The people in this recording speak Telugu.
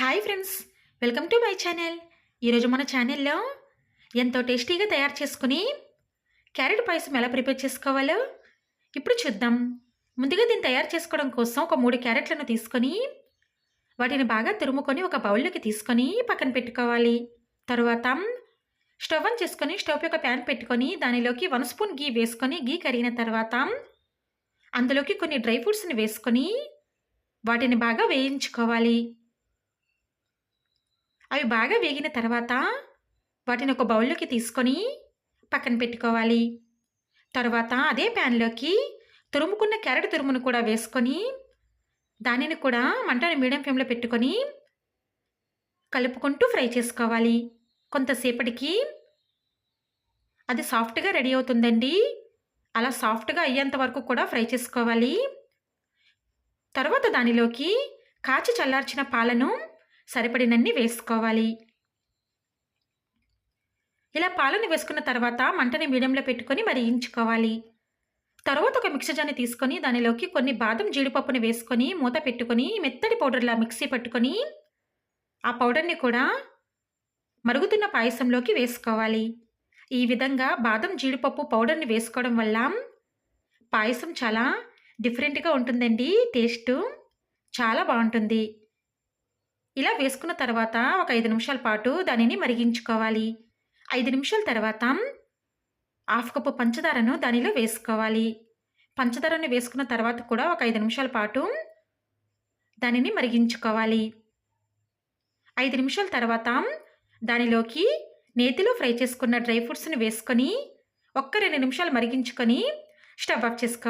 Hi friends welcome to my channel. ఈరోజు మన ఛానల్లో ఎంతో టేస్టీగా తయారు చేసుకుని క్యారెట్ పాయసం ఎలా ప్రిపేర్ చేసుకోవాలో ఇప్పుడు చూద్దాం. ముందుగా దీన్ని తయారు చేసుకోవడం కోసం ఒక మూడు క్యారెట్లను తీసుకొని వాటిని బాగా తురుముకొని ఒక బౌల్లోకి తీసుకొని పక్కన పెట్టుకోవాలి. తరువాత స్టవ్ ఆన్ చేసుకొని స్టవ్ యొక్క ప్యాన్ పెట్టుకొని దానిలోకి వన్ స్పూన్ గీ వేసుకొని గీ కరిగిన తర్వాత అందులోకి కొన్ని డ్రై ఫ్రూట్స్ని వేసుకొని వాటిని బాగా వేయించుకోవాలి. అవి బాగా వేగిన తర్వాత వాటిని ఒక బౌల్లోకి తీసుకొని పక్కన పెట్టుకోవాలి. తర్వాత అదే ప్యాన్లోకి తురుముకున్న క్యారెట్ తురుమును కూడా వేసుకొని దానిని కూడా మంటను మీడియం ఫ్లేమ్లో పెట్టుకొని కలుపుకుంటూ ఫ్రై చేసుకోవాలి. కొంతసేపటికి అది సాఫ్ట్గా రెడీ అవుతుందండి. అలా సాఫ్ట్గా అయ్యేంత వరకు కూడా ఫ్రై చేసుకోవాలి. తర్వాత దానిలోకి కాచి చల్లార్చిన పాలను సరిపడినన్ని వేసుకోవాలి. ఇలా పాలను వేసుకున్న తర్వాత మంటని మీడియంలో పెట్టుకొని మరిగించుకోవాలి తర్వాత ఒక మిక్సర్ జాన్ని తీసుకొని దానిలోకి కొన్ని బాదం జీడిపప్పుని వేసుకొని మూత పెట్టుకొని మెత్తటి పౌడర్లా మిక్సీ పట్టుకొని ఆ పౌడర్ని కూడా మరుగుతున్న పాయసంలోకి వేసుకోవాలి. ఈ విధంగా బాదం జీడిపప్పు పౌడర్ని వేసుకోవడం వల్ల పాయసం చాలా డిఫరెంట్గా ఉంటుందండి టేస్టు చాలా బాగుంటుంది. ఇలా వేసుకున్న తర్వాత ఒక ఐదు నిమిషాల పాటు దానిని మరిగించుకోవాలి. ఐదు నిమిషాల తర్వాత హాఫ్ కప్పు పంచదారను దానిలో వేసుకోవాలి. పంచదారను వేసుకున్న తర్వాత కూడా ఒక ఐదు నిమిషాల పాటు దానిని మరిగించుకోవాలి. ఐదు నిమిషాల తర్వాత దానిలోకి నేతిలో ఫ్రై చేసుకున్న డ్రై ఫ్రూట్స్ని వేసుకొని ఒక్క రెండు నిమిషాలు మరిగించుకొని స్టవ్ ఆఫ్ చేసుకోవాలి